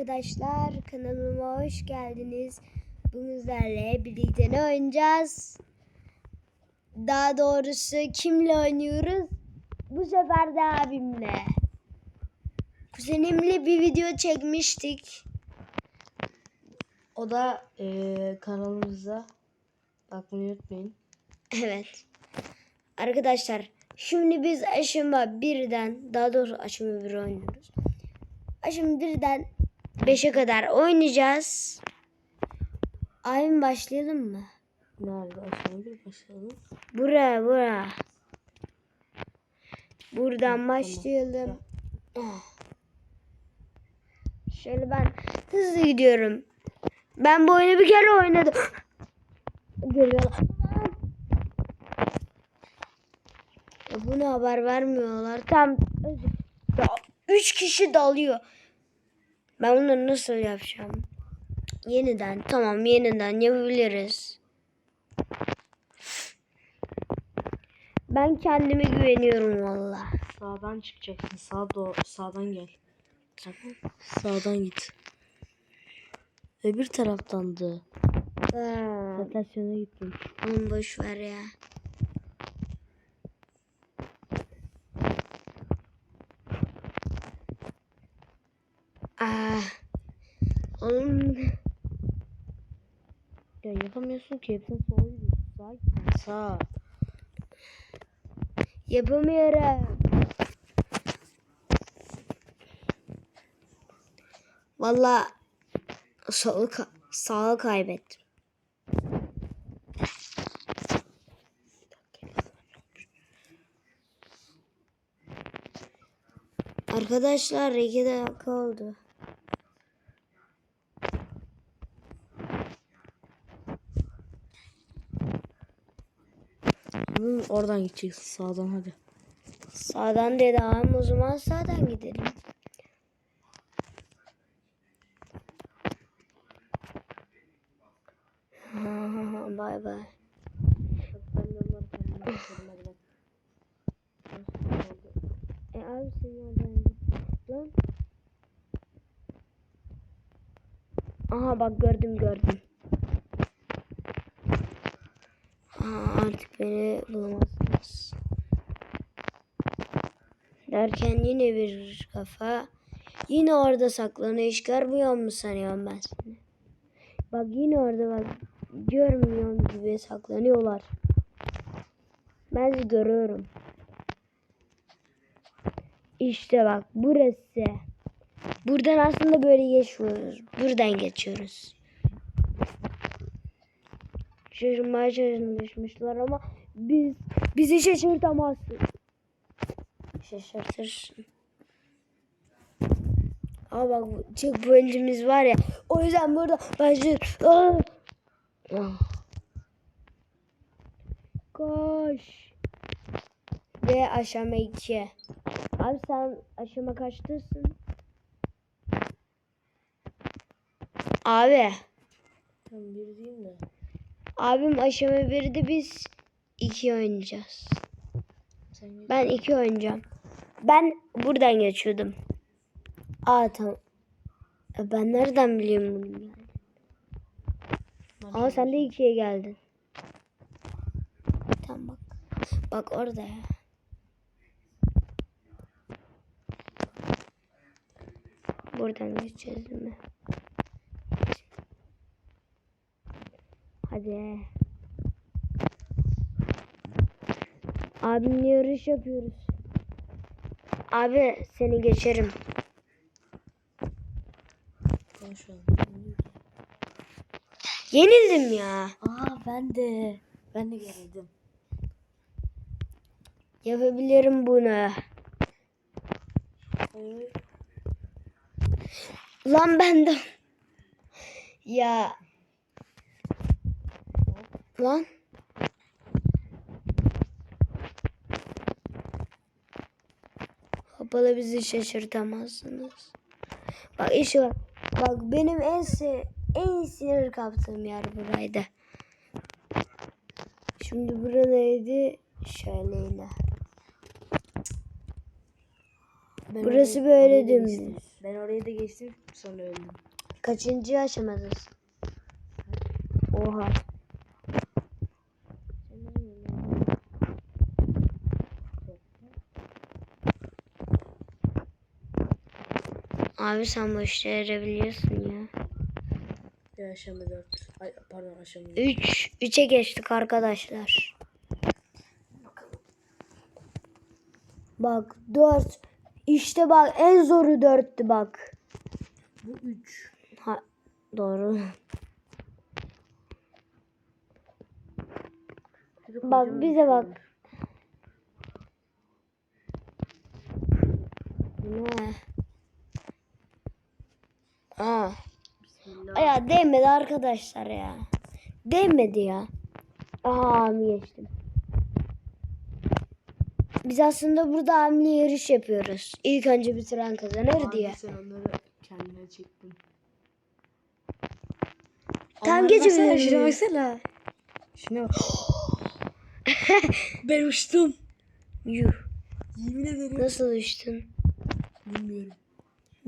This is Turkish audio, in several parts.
Arkadaşlar kanalıma hoş geldiniz. Bugün sizlerle birlikte ne oynayacağız? Daha doğrusu kimle oynuyoruz? Bu sefer de abimle. Kuzenimle bir video çekmiştik. O da eee, kanalımıza bakmayı unutmayın. Evet. Arkadaşlar şimdi biz aşama birden daha doğrusu aşama bir oynuyoruz. Aşama birden 5'e kadar oynayacağız. Abim başlayalım mı? Nerede bir başlayalım. Bura bura. Buradan başlayalım. Şöyle ben hızlı gidiyorum. Ben bu oyunu bir kere oynadım. Geliyorlar. Ya bunu haber vermiyorlar. Tam ya, üç kişi dalıyor. Ben bunları nasıl yapacağım? Yeniden tamam yeniden yapabiliriz. Ben kendime güveniyorum valla. Sağdan çıkacaksın. Sağ doğru, sağdan gel. Tamam. Sağdan git. Öbür taraftandı. Rotasyona gittim. Onu boş ver ya. Ah. Oğlum Ya yapamıyorsun ki hepsini sola git. Sağ. yapamıyorum. Valla sağı, ka- sağı kaybettim. Arkadaşlar iki dakika oldu. Hı, Oradan gideceksin sağdan hadi. Sağdan dedi ağam o zaman sağdan gidelim. Bay bay. E abi sen oradan git. Aha bak gördüm gördüm. Aa, artık beni bulamazsınız. Derken yine bir kafa. Yine orada saklanıyor. Hiç görmüyor mu sanıyorum ben seni? Bak yine orada bak. Görmüyorum gibi saklanıyorlar. Ben sizi görüyorum. İşte bak burası. Buradan aslında böyle geçiyoruz. Buradan geçiyoruz. Şaşırmaya çalışmışlar ama biz bizi şaşırtamazsın. Şaşırtırsın. Ama bak bu checkpoint'imiz var ya. O yüzden burada başlıyor. Ah! Koş. Ve aşama 2. Abi sen aşama kaçtasın? Abi. Tamam bir diyeyim de. Abim aşama 1'de biz 2 oynayacağız. Ben 2 oynayacağım. Ben buradan geçiyordum. Aa tamam. E, Ben nereden biliyorum bunu yani? Ama sen de 2'ye geldin. Tamam bak. Bak orada ya. Buradan geçeceğiz değil mi? Hadi. Abimle yarış yapıyoruz. Abi seni geçerim. Yenildim ya. Aa ben de. Ben de geldim. Yapabilirim bunu. Evet. Lan ben de. Ya. Lan. Hoppala bizi şaşırtamazsınız. Bak işe bak. Bak benim en en sinir kaptığım yer buraydı. Şimdi bura neydi? Şöyleyle. Ben Burası oraya- böyle dümdüz. Ben oraya da geçtim sonra öldüm. Kaçıncı aşamadasın? Oha. Abi sen bu işleri biliyorsun ya. Ya aşama 4. Ay pardon aşama 4. 3 3'e geçtik arkadaşlar. Bak 4. İşte bak en zoru 4'tü bak. Bu 3. Ha doğru. Bak bize bak. Ne? Aa. Ya değmedi arkadaşlar ya. Değmedi ya. Aha ami geçtim. Biz aslında burada amli yarış yapıyoruz. İlk önce bitiren kazanır Abi diye. Sen onları kendine çektin. Tam bir- Şuna baksana. Şuna bak. ben uçtum. Yuh. Yemin ederim. Nasıl düştün? Bilmiyorum.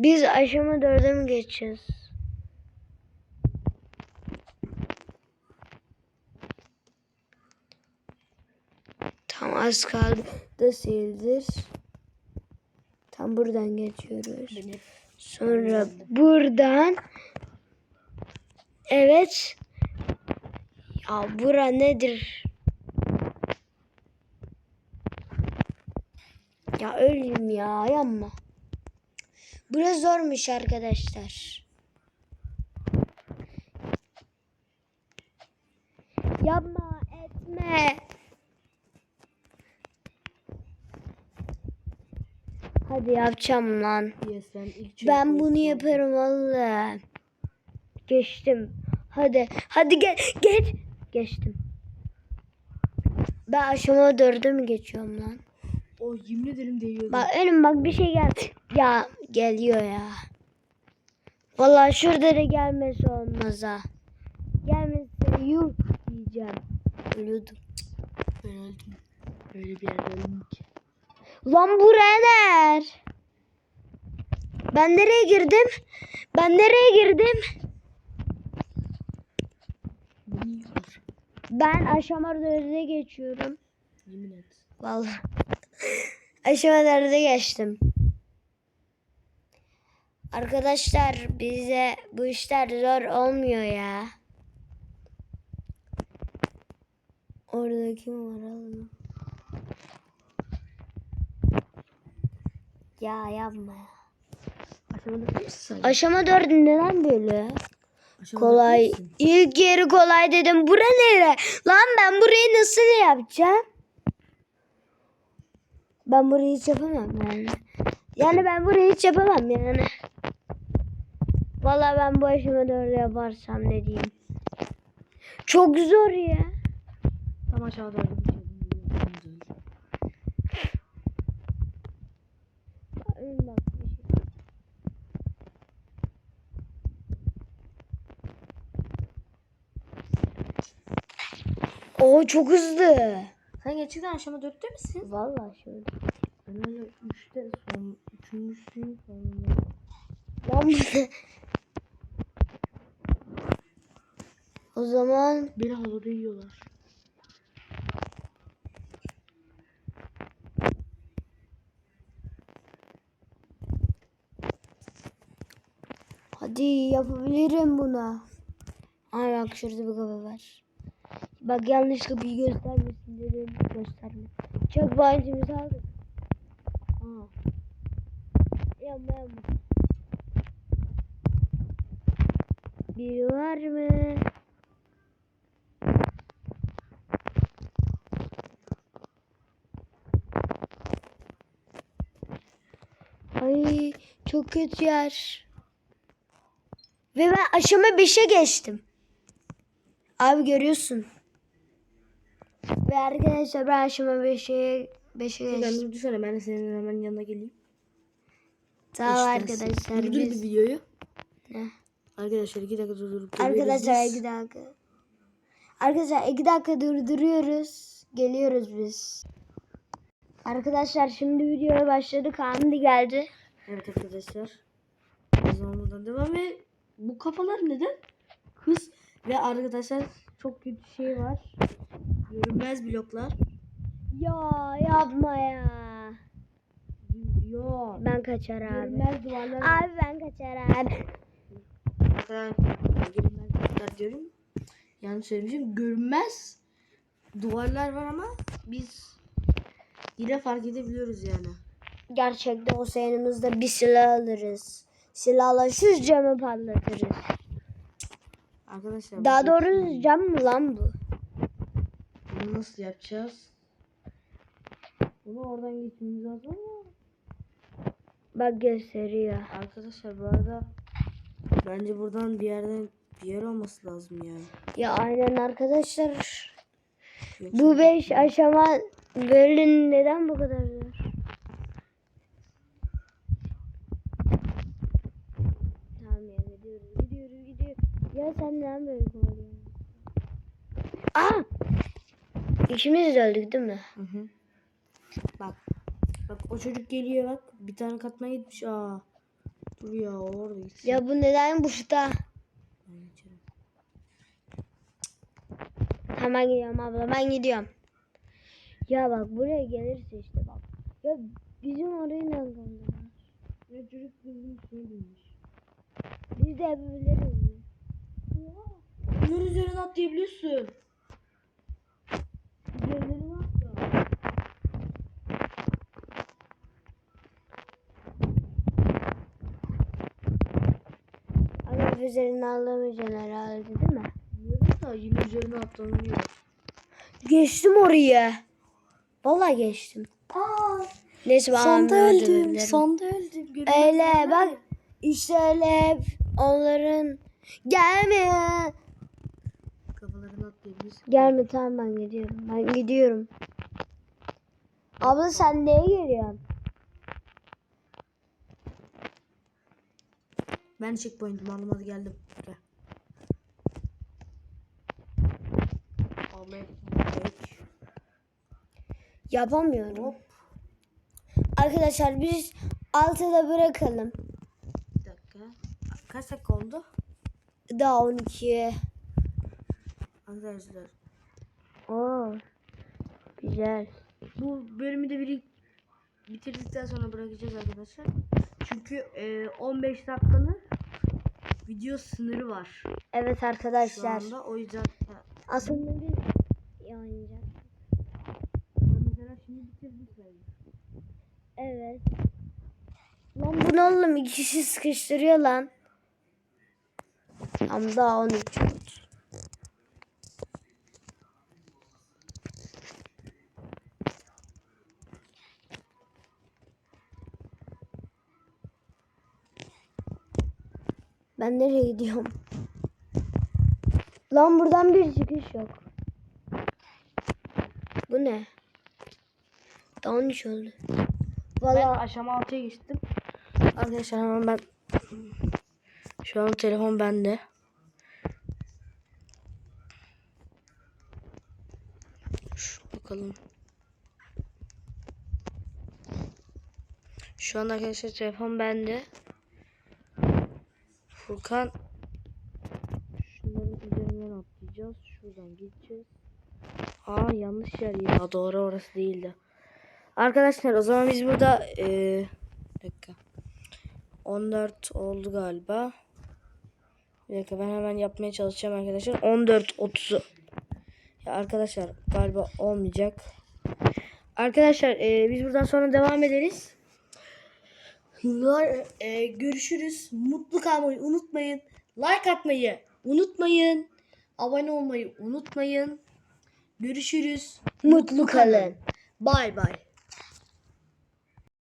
Biz aşama dörde mi geçeceğiz? Tam az kaldı da sildir. Tam buradan geçiyoruz. Sonra buradan evet ya bura nedir? Ya öleyim ya yanma. Burası zormuş arkadaşlar. Yapma etme. Hadi yapacağım lan. yes, ben Ben bunu yaparım valla. Geçtim. Hadi. Hadi gel. Geç. Geçtim. Ben aşama dörde mi geçiyorum lan? O yemin ederim değiyordu. Bak önüm bak bir şey geldi. Ya geliyor ya. Vallahi şurada da gelmesi olmaz ha. Gelmesi yuh diyeceğim. Ölüyordum. Ben öldüm. Öyle bir yerde öldüm ki. Lan buraya ner? Ben nereye girdim? Ben nereye girdim? Ben aşama dörde geçiyorum. Yemin et. Vallahi. Aşama dörde geçtim. Arkadaşlar bize bu işler zor olmuyor ya. Orada kim var oğlum? Ya yapma ya. Aşama dördü neden böyle? Aşamada Kolay. İlk yeri kolay dedim. Bura nere? Lan ben burayı nasıl yapacağım? Ben burayı hiç yapamam yani. Yani ben burayı hiç yapamam yani. Vallahi ben bu aşama dördü yaparsam ne diyeyim. Çok zor ya. Tam bir şey. Oo çok hızlı. Sen gerçekten aşama 4'te misin? Vallahi şöyle. Ben hala 3'te son 3.süyüm falan. Lan bu- o zaman Beni havada yiyorlar. hadi yapabilirim bunu. Ay bak şurada bir kapı var. Bak yanlış kapıyı göstermesin dedim. Gösterme. Çok bancımızı aldık. Aa. Yanma yanma. Biri var mı? Ay çok kötü yer. Ve ben aşama 5'e geçtim. Abi görüyorsun. Ve arkadaşlar ben aşama 5'e 5'e geçtim. Ben düşünsene ben de senin hemen yanına geleyim. Tamam İşte arkadaşlar Durdur bir biz... videoyu. Ne? Arkadaşlar 2 dakika durdurup Arkadaşlar biz. iki dakika. Arkadaşlar iki dakika durduruyoruz. Geliyoruz biz. Arkadaşlar şimdi videoya başladık. Hamdi geldi. Evet arkadaşlar. O zaman buradan devam ve bu kafalar neden? Hız ve arkadaşlar çok kötü şey var. Görünmez bloklar. Ya yapma ya. Yok. Ben kaçar abi. Görünmez duvarlar var. Abi ben kaçar abi. Arkadaşlar görünmez bloklar diyorum. Yanlış söylemişim. Görünmez duvarlar var ama biz yine fark edebiliyoruz yani. Gerçekten olsa yanımızda bir silah alırız. Silahla şu camı patlatırız. Arkadaşlar Daha doğrusu cam mı lan bu? Bunu nasıl yapacağız? Bunu oradan geçmemiz lazım ama Bak gösteriyor. Arkadaşlar bu arada bence buradan bir yerden bir yer olması lazım yani. Ya aynen arkadaşlar. Yoksa- Bu beş aşama bölün neden bu kadar zor? Tamam ya gidiyoruz gidiyoruz gidiyoruz. Ya sen neden böyle kovalıyorsun? Aa! İkimiz de öldük değil mi? Hı hı. Bak. Bak o çocuk geliyor bak. Bir tane katmaya gitmiş. Aa. Dur ya orada gitsin. Ya bu neden geçerim. Hemen gidiyorum abla ben gidiyorum. Ya bak buraya gelirse işte bak. Ya bizim orayı nereden kaldılar? Ya çocuk kızın üstüne binmiş. Biz de yapabiliriz mi? Bunun üzerine atlayabiliyorsun. Üzerine atla. Ama üzerine alamayacaksın herhalde değil mi? Da yine üzerine atlanıyor. Geçtim oraya. Vallahi geçtim. Aa. Neyse ben Sonda öldüm. öldürebilirim. Sonda öldüm. Görünmez Öyle bak işte öyle onların gelme. Kafalarını atlayabiliyorsun. Gelme tamam ben gidiyorum. Ben gidiyorum. Abla sen neye geliyorsun? Ben checkpoint'imi aldım hadi geldim. Gel. Yapamıyorum. Hop. Arkadaşlar biz altıda bırakalım. Bir dakika. Kaç dakika oldu? Daha 12'ye. Arkadaşlar Oo. Güzel. bu bölümü de biri bitirdikten sonra bırakacağız arkadaşlar. Çünkü e, 15 dakikanın video sınırı var Evet şu arkadaşlar. anda. O yüzden Aslında biz oynayacağız. mesela şimdi bitirdik. Evet. Lan bu ne oğlum? İki kişi sıkıştırıyor lan. Tam daha 13 oldu. Ben nereye gidiyorum? Lan buradan bir çıkış yok. Bu ne? Daha 13 oldu. Ben Valla aşama 6'ya geçtim. Arkadaşlar hemen ben şu an telefon bende. Şu bakalım. Şu an arkadaşlar telefon bende. Furkan şunların üzerinden atlayacağız. Şuradan gideceğiz. Aa yanlış yer ya. Doğru orası değildi. Arkadaşlar o zaman biz burada bir dakika. 14 oldu galiba. Bir dakika ben hemen yapmaya çalışacağım arkadaşlar. 14 30'u. Ya arkadaşlar galiba olmayacak. Arkadaşlar eee, biz buradan sonra devam ederiz. Eee, görüşürüz. Mutlu kalmayı unutmayın. Like atmayı unutmayın. Abone olmayı unutmayın. Görüşürüz. mutlu kalın. Bay bay.